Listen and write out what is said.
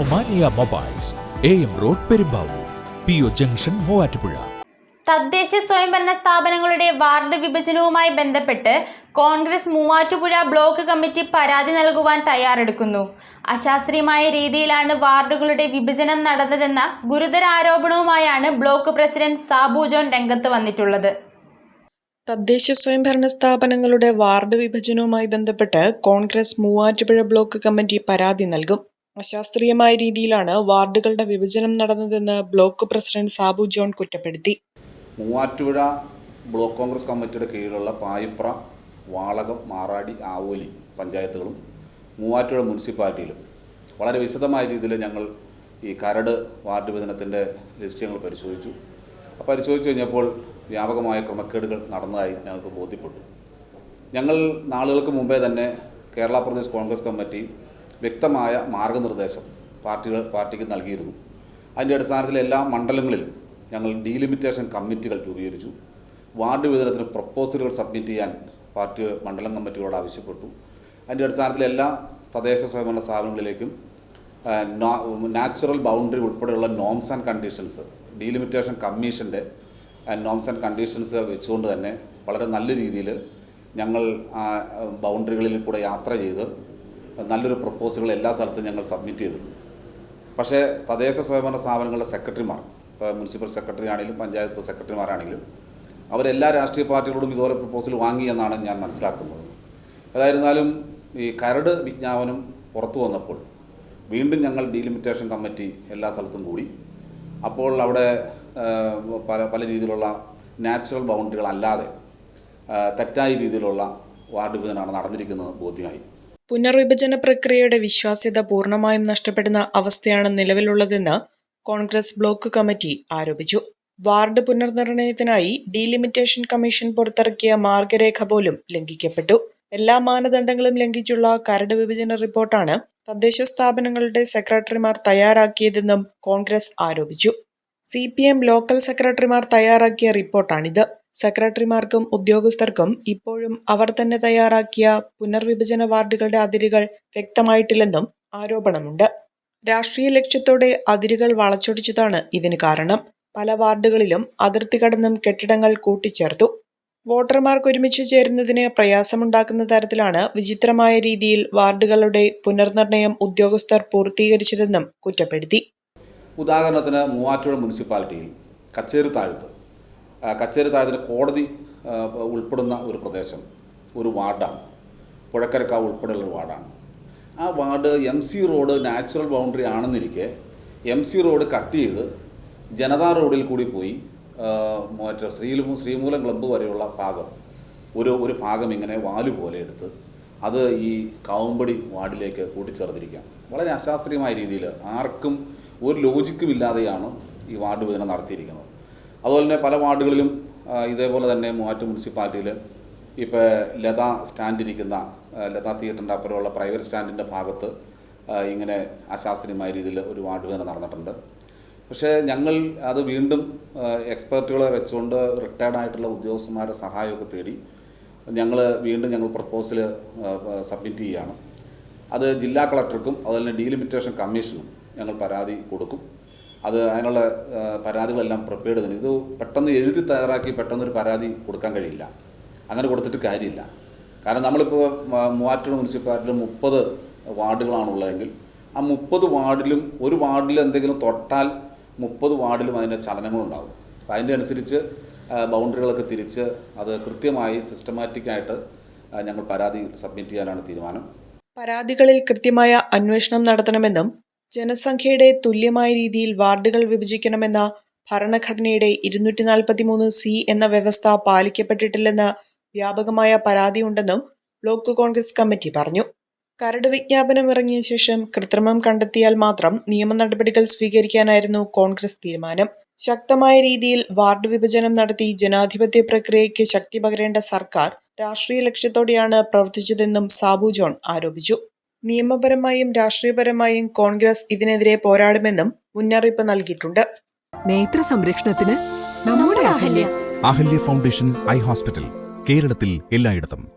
Omania mobiles A M road Perumbavoor P O junction Muvattupuzha. തദ്ദേശ സ്വയംഭരണ സ്ഥാപനങ്ങളുടെ വാർഡ് വിഭജനവുമായി ബന്ധപ്പെട്ട് കോൺഗ്രസ് മൂവാറ്റുപുഴ ബ്ലോക്ക് കമ്മിറ്റി പരാതി നൽകുവാൻ തയ്യാറെടുക്കുന്നു. അശാസ്ത്രീയമായ രീതിയിലാണ് വാർഡുകളുടെ വിഭജനം നടന്നതെന്ന ഗുരുതര ആരോപണവുമായാണ് ബ്ലോക്ക് പ്രസിഡന്റ് സാബു ജോൺ രംഗത്ത് വന്നിട്ടുള്ളത്. തദ്ദേശ സ്വയംഭരണ സ്ഥാപനങ്ങളുടെ വാർഡ് വിഭജനവുമായി ബന്ധപ്പെട്ട് കോൺഗ്രസ് മൂവാറ്റുപുഴ ബ്ലോക്ക് കമ്മിറ്റി പരാതി നൽകും. അശാസ്ത്രീയമായ രീതിയിലാണ് വാർഡുകളുടെ വിഭജനം നടന്നതെന്ന് ബ്ലോക്ക് പ്രസിഡന്റ് സാബു ജോൺ കുറ്റപ്പെടുത്തി. മൂവാറ്റുപുഴ ബ്ലോക്ക് കോൺഗ്രസ് കമ്മിറ്റിയുടെ കീഴിലുള്ള പായിപ്ര വാളകം മാറാടി ആവോലി പഞ്ചായത്തുകളും മൂവാറ്റുപുഴ മുനിസിപ്പാലിറ്റിയിലും വളരെ വിശദമായ രീതിയിൽ ഞങ്ങൾ ഈ കരട് വാർഡ് വിഭജനത്തിന്റെ ലിസ്റ്റ് ഞങ്ങൾ പരിശോധിച്ചു. ആ പരിശോധിച്ച് കഴിഞ്ഞപ്പോൾ വ്യാപകമായ ക്രമക്കേടുകൾ നടന്നതായി ഞങ്ങൾക്ക് ബോധ്യപ്പെട്ടു. ഞങ്ങൾ നാളുകൾക്ക് മുമ്പേ തന്നെ കേരള പ്രദേശ് കോൺഗ്രസ് കമ്മിറ്റി വ്യക്തമായ മാർഗനിർദ്ദേശം പാർട്ടികൾ പാർട്ടിക്ക് നൽകിയിരുന്നു. അതിന്റെ അടിസ്ഥാനത്തിൽ എല്ലാ മണ്ഡലങ്ങളിലും ഞങ്ങൾ ഡീലിമിറ്റേഷൻ കമ്മിറ്റികൾ രൂപീകരിച്ചു. വാർഡ് വിതരണത്തിന് പ്രപ്പോസലുകൾ സബ്മിറ്റ് ചെയ്യാൻ പാർട്ടി മണ്ഡലം കമ്മിറ്റികളോട് ആവശ്യപ്പെട്ടു. അതിന്റെ അടിസ്ഥാനത്തിൽ എല്ലാ തദ്ദേശ സ്വയംഭരണ സ്ഥാപനങ്ങളിലേക്കും നാച്ചുറൽ ബൗണ്ടറി ഉൾപ്പെടെയുള്ള നോംസ് ആൻഡ് കണ്ടീഷൻസ് ഡീലിമിറ്റേഷൻ കമ്മീഷന്റെ നോംസ് ആൻഡ് കണ്ടീഷൻസ് വെച്ചുകൊണ്ട് തന്നെ വളരെ നല്ല രീതിയിൽ ഞങ്ങൾ ബൗണ്ടറികളിൽ കൂടെ യാത്ര ചെയ്ത് നല്ലൊരു പ്രപ്പോസലുകൾ എല്ലാ സ്ഥലത്തും ഞങ്ങൾ സബ്മിറ്റ് ചെയ്തു. പക്ഷേ തദ്ദേശ സ്വയംഭരണ സ്ഥാപനങ്ങളുടെ സെക്രട്ടറിമാർ ഇപ്പോൾ മുനിസിപ്പൽ സെക്രട്ടറി ആണെങ്കിലും പഞ്ചായത്ത് സെക്രട്ടറിമാരാണെങ്കിലും അവരെല്ലാ രാഷ്ട്രീയ പാർട്ടികളോടും ഇതുപോലെ പ്രപ്പോസൽ വാങ്ങി എന്നാണ് ഞാൻ മനസ്സിലാക്കുന്നത്. ഏതായിരുന്നാലും ഈ കരട് വിജ്ഞാപനം പുറത്തു വന്നപ്പോൾ വീണ്ടും ഞങ്ങൾ ഡീലിമിറ്റേഷൻ കമ്മിറ്റി എല്ലാ സ്ഥലത്തും കൂടി. അപ്പോൾ അവിടെ പല പല രീതിയിലുള്ള നാച്ചുറൽ ബൗണ്ടറികളല്ലാതെ തെറ്റായ രീതിയിലുള്ള വാർഡ് വിഭജനമാണ് നടന്നിരിക്കുന്നത് ബോധ്യമായി. പുനർവിഭജന പ്രക്രിയയുടെ വിശ്വാസ്യത പൂർണമായും നഷ്ടപ്പെടുന്ന അവസ്ഥയാണ് നിലവിലുള്ളതെന്ന് കോൺഗ്രസ് ബ്ലോക്ക് കമ്മിറ്റി ആരോപിച്ചു. വാർഡ് പുനർനിർണയത്തിനായി ഡീലിമിറ്റേഷൻ കമ്മീഷൻ പുറത്തിറക്കിയ മാർഗരേഖ പോലും ലംഘിക്കപ്പെട്ടു. എല്ലാ മാനദണ്ഡങ്ങളും ലംഘിച്ചുള്ള കരട് വിഭജന റിപ്പോർട്ടാണ് തദ്ദേശ സ്ഥാപനങ്ങളുടെ സെക്രട്ടറിമാർ തയ്യാറാക്കിയതെന്നും കോൺഗ്രസ് ആരോപിച്ചു. സി പി എം ലോക്കൽ സെക്രട്ടറിമാർ തയ്യാറാക്കിയ റിപ്പോർട്ടാണിത്. സെക്രട്ടറിമാർക്കും ഉദ്യോഗസ്ഥർക്കും ഇപ്പോഴും അവർ തന്നെ തയ്യാറാക്കിയ പുനർവിഭജന വാർഡുകളുടെ അതിരുകൾ വ്യക്തമായിട്ടില്ലെന്നും ആരോപണമുണ്ട്. രാഷ്ട്രീയ ലക്ഷ്യത്തോടെ അതിരുകൾ വളച്ചൊടിച്ചതാണ് ഇതിന് കാരണം. പല വാർഡുകളിലും അതിർത്തി കടന്നും കെട്ടിടങ്ങൾ കൂട്ടിച്ചേർത്തു. വോട്ടർമാർക്ക് ഒരുമിച്ച് ചേരുന്നതിന് പ്രയാസമുണ്ടാക്കുന്ന തരത്തിലാണ് വിചിത്രമായ രീതിയിൽ വാർഡുകളുടെ പുനർനിർണയം ഉദ്യോഗസ്ഥർ പൂർത്തീകരിച്ചതെന്നും കുറ്റപ്പെടുത്തി. ഉദാഹരണത്തിന് മൂവാറ്റുപുഴ മുനിസിപ്പാലിറ്റിയിൽ കച്ചേരി താഴത്ത് കച്ചേരി താഴത്തിന് കോടതി ഉൾപ്പെടുന്ന ഒരു പ്രദേശം ഒരു വാർഡാണ്. പുഴക്കരക്കാവ് ഉൾപ്പെടെയുള്ള ഒരു വാർഡാണ്. ആ ward M C road natural boundary ആണെന്നിരിക്കെ M C road cut ചെയ്ത് ജനതാ റോഡിൽ കൂടി പോയി മറ്റേ ശ്രീലു ശ്രീമൂലം ക്ലബ്ബ് വരെയുള്ള ഭാഗം ഒരു ഒരു ഭാഗം ഇങ്ങനെ വാലു പോലെ എടുത്ത് അത് ഈ കാവുമ്പടി വാർഡിലേക്ക് കൂട്ടിച്ചേർത്തിരിക്കാം വളരെ അശാസ്ത്രീയമായ രീതിയിൽ ആർക്കും ഒരു ലോജിക്കും ഇല്ലാതെയാണ് ഈ വാർഡ് വിഭജനം നടത്തിയിരിക്കുന്നത്. അതുപോലെ തന്നെ പല വാർഡുകളിലും ഇതേപോലെ തന്നെ മൂവാറ്റു മുനിസിപ്പാലിറ്റിയിൽ ഇപ്പോൾ ലത സ്റ്റാൻഡ് ഇരിക്കുന്ന ലത തിയേറ്ററിന്റെ അപ്പുറമുള്ള പ്രൈവറ്റ് സ്റ്റാൻഡിന്റെ ഭാഗത്ത് ഇങ്ങനെ അശാസ്ത്രീയമായ രീതിയിൽ ഒരു വാർഡ് വേദന നടന്നിട്ടുണ്ട്. പക്ഷേ ഞങ്ങൾ അത് വീണ്ടും എക്സ്പെർട്ടുകളെ വെച്ചുകൊണ്ട് റിട്ടയർഡ് ആയിട്ടുള്ള ഉദ്യോഗസ്ഥന്മാരുടെ സഹായമൊക്കെ തേടി ഞങ്ങൾ വീണ്ടും ഞങ്ങൾ പ്രപ്പോസൽ സബ്മിറ്റ് ചെയ്യുകയാണ്. അത് ജില്ലാ കളക്ടർക്കും അതുപോലെ തന്നെ ഡീലിമിറ്റേഷൻ കമ്മീഷനും ഞങ്ങൾ പരാതി കൊടുക്കും. അത് അതിനുള്ള പരാതികളെല്ലാം പ്രിപ്പയർഡ് തന്നെ. ഇത് പെട്ടെന്ന് എഴുതി തയ്യാറാക്കി പെട്ടെന്ന് ഒരു പരാതി കൊടുക്കാൻ കഴിയില്ല. അങ്ങനെ കൊടുത്തിട്ട് കാര്യമില്ല. കാരണം നമ്മളിപ്പോൾ മൂവാറ്റുപുഴ മുനിസിപ്പാലിറ്റിയിൽ മുപ്പത് വാർഡുകളാണുള്ളതെങ്കിൽ ആ മുപ്പത് വാർഡിലും ഒരു വാർഡിൽ എന്തെങ്കിലും തൊട്ടാൽ മുപ്പത് വാർഡിലും അതിന്റെ ചലനങ്ങളുണ്ടാകും അപ്പോൾ അതിന്റെ അനുസരിച്ച് ബൗണ്ടറികളൊക്കെ തിരിച്ച് അത് കൃത്യമായി സിസ്റ്റമാറ്റിക്കായിട്ട് ഞങ്ങൾ പരാതി സബ്മിറ്റ് ചെയ്യാനാണ് തീരുമാനം. പരാതികളിൽ കൃത്യമായ അന്വേഷണം നടത്തണമെന്നും ജനസംഖ്യയുടെ തുല്യമായ രീതിയിൽ വാർഡുകൾ വിഭജിക്കണമെന്ന ഭരണഘടനയുടെ ഇരുന്നൂറ്റി നാൽപ്പത്തിമൂന്ന് സി എന്ന വ്യവസ്ഥ പാലിക്കപ്പെട്ടിട്ടില്ലെന്ന് വ്യാപകമായ പരാതിയുണ്ടെന്നും ബ്ലോക്ക് കോൺഗ്രസ് കമ്മിറ്റി പറഞ്ഞു. കരട് വിജ്ഞാപനം ഇറങ്ങിയ ശേഷം കൃത്രിമം കണ്ടെത്തിയാൽ മാത്രം നിയമ നടപടികൾ സ്വീകരിക്കാനായിരുന്നു കോൺഗ്രസ് തീരുമാനം. ശക്തമായ രീതിയിൽ വാർഡ് വിഭജനം നടത്തി ജനാധിപത്യ പ്രക്രിയയ്ക്ക് ശക്തി പകരേണ്ട സർക്കാർ രാഷ്ട്രീയ ലക്ഷ്യത്തോടെയാണ് പ്രവർത്തിച്ചതെന്നും സാബു ജോൺ ആരോപിച്ചു. നിയമപരമായും രാഷ്ട്രീയപരമായും കോൺഗ്രസ് ഇതിനെതിരെ പോരാടുമെന്നും മുന്നറിയിപ്പ് നൽകിയിട്ടുണ്ട്. നേത്ര സംരക്ഷണത്തിന് നമ്മുടെ Ahalya. Ahalya foundation eye hospital കേരളത്തിൽ എല്ലായിടത്തും.